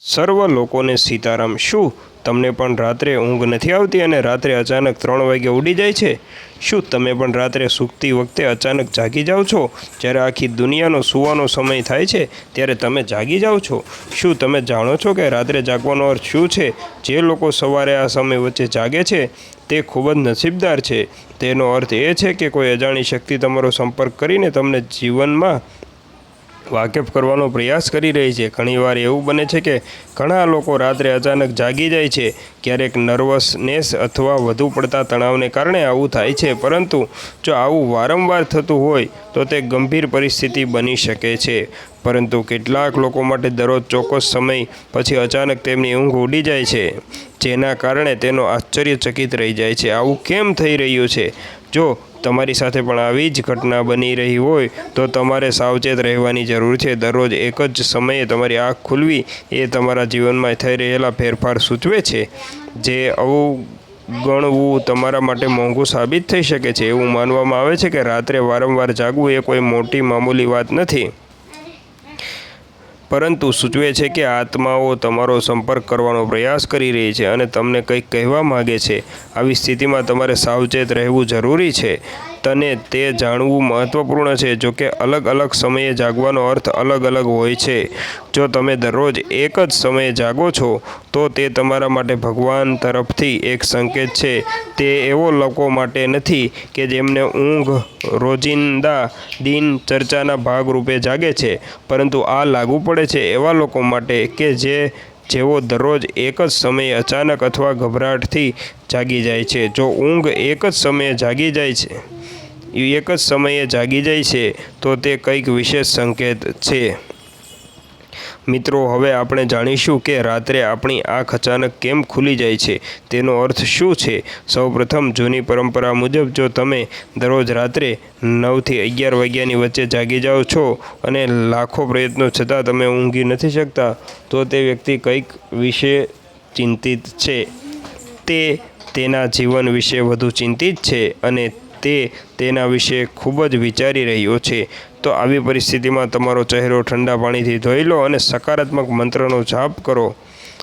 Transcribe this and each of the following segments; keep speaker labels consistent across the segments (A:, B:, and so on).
A: સર્વ લોકોને સીતારામ, શું તમને પણ રાત્રે ઊંઘ નથી આવતી અને રાત્રે અચાનક ત્રણ વાગે ઉડી જાય છે? શું તમે પણ રાત્રે સૂકતી વખતે અચાનક જાગી જાઓ છો? જ્યારે આખી દુનિયાનો સૂવાનો સમય થાય છે, ત્યારે તમે જાગી જાઓ છો. શું તમે જાણો છો કે રાત્રે જાગવાનો અર્થ શું છે? જે લોકો સવારે આ સમય વચ્ચે જાગે છે, તે ખૂબ જ નસીબદાર છે. તેનો અર્થ એ છે કે કોઈ અજાણી શક્તિ તમારો સંપર્ક કરીને તમને જીવનમાં વાકેફ કરવાનો પ્રયાસ કરી રહી છે. ઘણીવાર એવું બને છે કે ઘણા લોકો રાત્રે અચાનક જાગી જાય છે. ક્યારેક નર્વસનેસ અથવા વધુ પડતા તણાવને કારણે આવું થાય છે. પરંતુ જો આવું વારંવાર થતું હોય, તો તે ગંભીર પરિસ્થિતિ બની શકે છે. પરંતુ કેટલાક લોકો માટે દરરોજ ચોક્કસ સમય પછી અચાનક તેમની ઊંઘ ઉડી જાય છે, જેના કારણે તેનો આશ્ચર્યચકિત રહી જાય છે. આવું કેમ થઈ રહ્યું છે? જો તમારી સાથે પણ આવી જ ઘટના બની રહી હોય તો તમારે સાવચેત રહેવાની જરૂર છે. દરરોજ એક જ સમયે તમારી આંખ ખુલવી એ તમારા જીવનમાં થઈ રહેલા ફેરફાર સૂચવે છે. જે આવું ગણવું તમારા માટે મોંઘું સાબિત થઈ શકે છે એવું માનવામાં આવે છે કે રાત્રે વારંવાર જાગવું એ કોઈ મોટી મામૂલી વાત નથી. પરંતુ સૂચવે છે કે આત્માઓ તમારો સંપર્ક કરવાનો પ્રયાસ કરી રહી છે અને તમને કંઈક કહેવા માગે છે. આવી સ્થિતિમાં તમારે સાવચેત રહેવું જરૂરી છે. તને તે જાણવું મહત્વપૂર્ણ છે જોકે અલગ અલગ સમયે જાગવાનો અર્થ અલગ અલગ હોય છે. જો તમે દરરોજ એક જ સમયે જાગો છો, તો તે તમારા માટે ભગવાન તરફથી એક સંકેત છે. તે એવો લોકો માટે નથી કે જેમને ઊંઘ, રોજિંદા દિનચર્ચાના ભાગરૂપે જાગે છે, પરંતુ આ લાગુ પડે છે એવા લોકો માટે કે જે, જેઓ દરરોજ એક જ સમયે અચાનક અથવા ગભરાટથી જાગી જાય છે. જો ઊંઘ એક જ સમયે જાગી જાય છે એક જ સમયે જાગી જાય છે, તો તે કંઈક વિશેષ સંકેત છે. મિત્રો, હવે આપણે જાણીશું કે રાત્રે આપણી આંખ અચાનક કેમ ખુલી જાય છે, તેનો અર્થ શું છે? સૌપ્રથમ, જૂની પરંપરા મુજબ, જો તમે દરરોજ રાત્રે નવથી અગિયાર વાગ્યાની વચ્ચે જાગી જાઓ છો અને લાખો પ્રયત્નો છતાં તમે ઊંઘી નથી શકતા, તો તે વ્યક્તિ કંઈક વિશે ચિંતિત છે. તે તેના જીવન વિશે વધુ ચિંતિત છે અને તે તેના વિશે ખૂબ જ વિચારી રહ્યો છે. તો આવી પરિસ્થિતિમાં તમારો ચહેરો ઠંડા પાણીથી ધોઈ લો અને સકારાત્મક મંત્રનો જાપ કરો.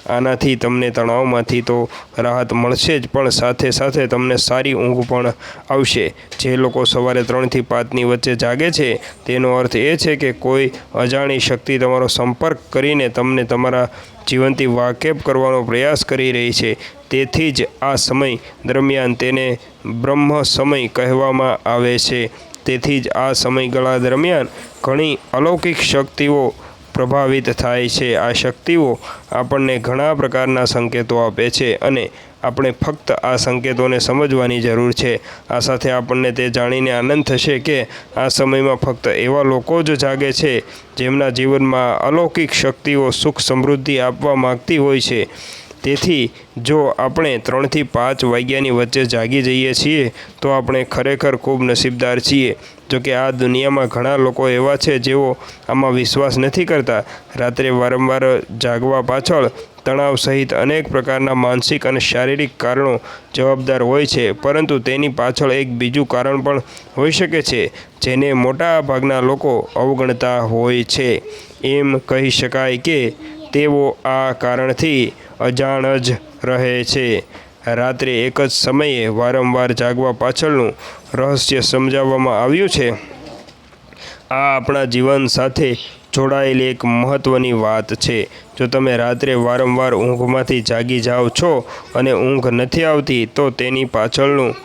A: આનાથી તમને તણાવમાંથી તો રાહત મળશે જ, પણ સાથે સાથે તમને સારી ઊંઘ પણ આવશે. જે લોકો સવારે ત્રણથી પાંચની વચ્ચે જાગે છે, તેનો અર્થ એ છે કે કોઈ અજાણી શક્તિ તમારો સંપર્ક કરીને તમને તમારા જીવનથી વાકેફ કરવાનો પ્રયાસ કરી રહી છે. તેથી જ આ સમય દરમિયાન તેને બ્રહ્મ સમય કહેવામાં આવે છે. તેથી જ આ સમયગાળા દરમિયાન ઘણી અલૌકિક શક્તિઓ પ્રભાવિત થાય છે. આ શક્તિઓ આપણને ઘણા પ્રકારના સંકેતો આપે છે અને આપણે ફક્ત આ સંકેતોને સમજવાની જરૂર છે. આ સાથે આપણને તે જાણીને આનંદ થશે કે આ સમયમાં ફક્ત એવા લોકો જ જાગે છે જેમના જીવનમાં અલૌકિક શક્તિઓ સુખ સમૃદ્ધિ આપવા માગતી હોય છે. તેથી જો આપણે ત્રણથી પાંચ વાગ્યાની વચ્ચે જાગી જઈએ છીએ, તો આપણે ખરેખર ખૂબ નસીબદાર છીએ. જોકે આ દુનિયામાં ઘણા લોકો એવા છે જેઓ આમાં વિશ્વાસ નથી કરતા. રાત્રે વારંવાર જાગવા પાછળ તણાવ સહિત અનેક પ્રકારના માનસિક અને શારીરિક કારણો જવાબદાર હોય છે, પરંતુ તેની પાછળ એક બીજું કારણ પણ હોઈ શકે છે, જેને મોટા ભાગના લોકો અવગણતા હોય છે. એમ કહી શકાય કે તેઓ આ કારણથી અજાણ જ રહે છે. રાત્રે એક જ સમયે વારંવાર જાગવા પાછળનું રહસ્ય સમજાવવામાં આવ્યું છે. આ આપણા જીવન સાથે જોડાયેલી એક મહત્ત્વની વાત છે. જો તમે રાત્રે વારંવાર ઊંઘમાંથી જાગી જાઓ છો અને ઊંઘ નથી આવતી, તો તેની પાછળનું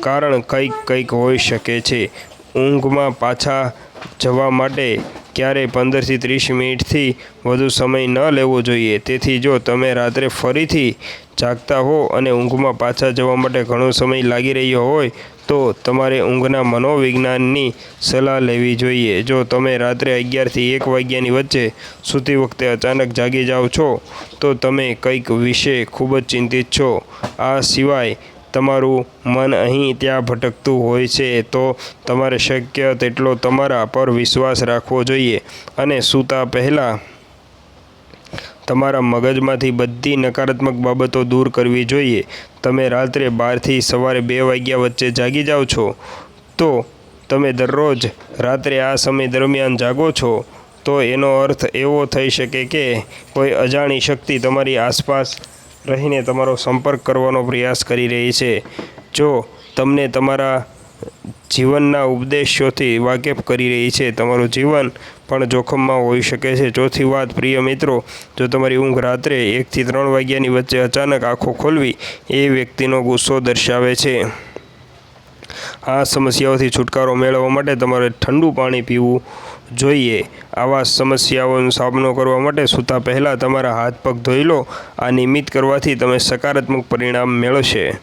A: કારણ કંઈક કંઈક હોઈ શકે છે. ઊંઘમાં પાછા જવા માટે ક્યારેય પંદરથી ત્રીસ મિનિટથી વધુ સમય ન લેવો જોઈએ. તેથી જો તમે રાત્રે ફરીથી જાગતા હો અને ઊંઘમાં પાછા જવા માટે ઘણો સમય લાગી રહ્યો હોય, તો તમારે ઊંઘના મનોવિજ્ઞાનની સલાહ લેવી જોઈએ. જો તમે રાત્રે અગિયારથી એક વાગ્યાની વચ્ચે સૂતી વખતે અચાનક જાગી જાઓ છો, તો તમે કંઈક વિશે ખૂબ જ ચિંતિત છો. આ સિવાય તમારું મન અહીં ત્યાં ભટકતું હોય છે, તો તમારે શક્ય તેટલો તમારા પર વિશ્વાસ રાખવો જોઈએ અને સૂતા પહેલાં તમારા મગજમાંથી બધી નકારાત્મક બાબતો દૂર કરવી જોઈએ. તમે રાત્રે બારથી સવારે બે વાગ્યા વચ્ચે જાગી જાઓ છો, તો તમે દરરોજ રાત્રે આ સમય દરમિયાન જાગો છો, તો એનો અર્થ એવો થઈ શકે કે કોઈ અજાણી શક્તિ તમારી આસપાસ રહીને તમારો સંપર્ક કરવાનો પ્રયાસ કરી રહી છે. જો તમને તમારા જીવનના ઉપદેશોથી વાકેફ કરી રહી છે, તમારું જીવન પણ જોખમમાં હોઈ શકે છે. ચોથી વાત, પ્રિય મિત્રો, જો તમારી ઊંઘ રાત્રે એકથી ત્રણ વાગ્યાની વચ્ચે અચાનક આંખો ખોલવી, એ વ્યક્તિનો ગુસ્સો દર્શાવે છે. આ સમસ્યાઓથી છુટકારો મેળવવા માટે તમારે ઠંડુ પાણી પીવું જોઈએ. આવા સમસ્યાઓનો સામનો કરવા માટે સૂતા પહેલાં તમારા હાથ પગ ધોઈ લો. આ નિયમિત કરવાથી તમે સકારાત્મક પરિણામ મેળવશે.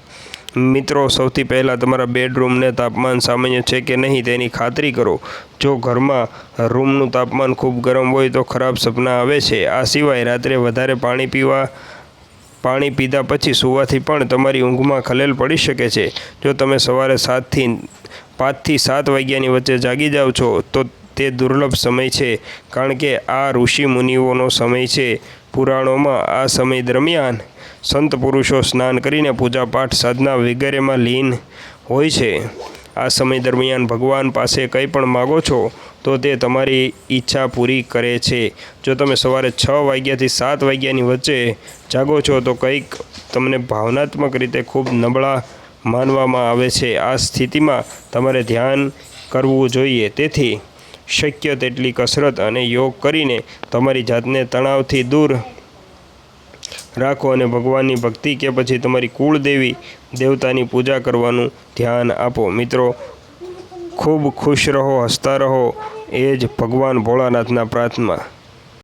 A: મિત્રો, સૌથી પહેલાં તમારા બેડરૂમને તાપમાન સામાન્ય છે કે નહીં તેની ખાતરી કરો. જો ઘરમાં રૂમનું તાપમાન ખૂબ ગરમ હોય તો ખરાબ સપના આવે છે. આ સિવાય રાત્રે વધારે પાણી પીવા, પાણી પીધા પછી સૂવાથી પણ તમારી ઊંઘમાં ખલેલ પડી શકે છે. જો તમે સવારે સાતથી, પાંચથી સાત વાગ્યાની વચ્ચે જાગી જાઓ છો, તો તે દુર્લભ સમય છે, કારણ કે આ ઋષિ મુનિઓનો સમય છે. પુરાણોમાં આ સમય દરમિયાન સંત પુરુષો સ્નાન કરીને પૂજાપાઠ સાધના વગેરેમાં લીન હોય છે. આ સમય દરમિયાન ભગવાન પાસે કંઈ પણ માગો છો, તો તે તમારી ઈચ્છા પૂરી કરે છે. જો તમે સવારે છ વાગ્યાથી સાત વાગ્યાની વચ્ચે જાગો છો, તો કંઈક તમને ભાવનાત્મક રીતે ખૂબ નબળા માનવામાં આવે છે. આ સ્થિતિમાં તમારે ધ્યાન કરવું જોઈએ. તેથી શક્ય તેટલી કસરત અને યોગ કરીને તમારી જાતને તણાવથી દૂર રાખો અને ભગવાનની ભક્તિ કે પછી તમારી કુળદેવી દેવતાની પૂજા કરવાનું ધ્યાન આપો. મિત્રો, ખૂબ ખુશ રહો, હસતા રહો. એ જ ભગવાન ભોળાનાથના પ્રાર્થના.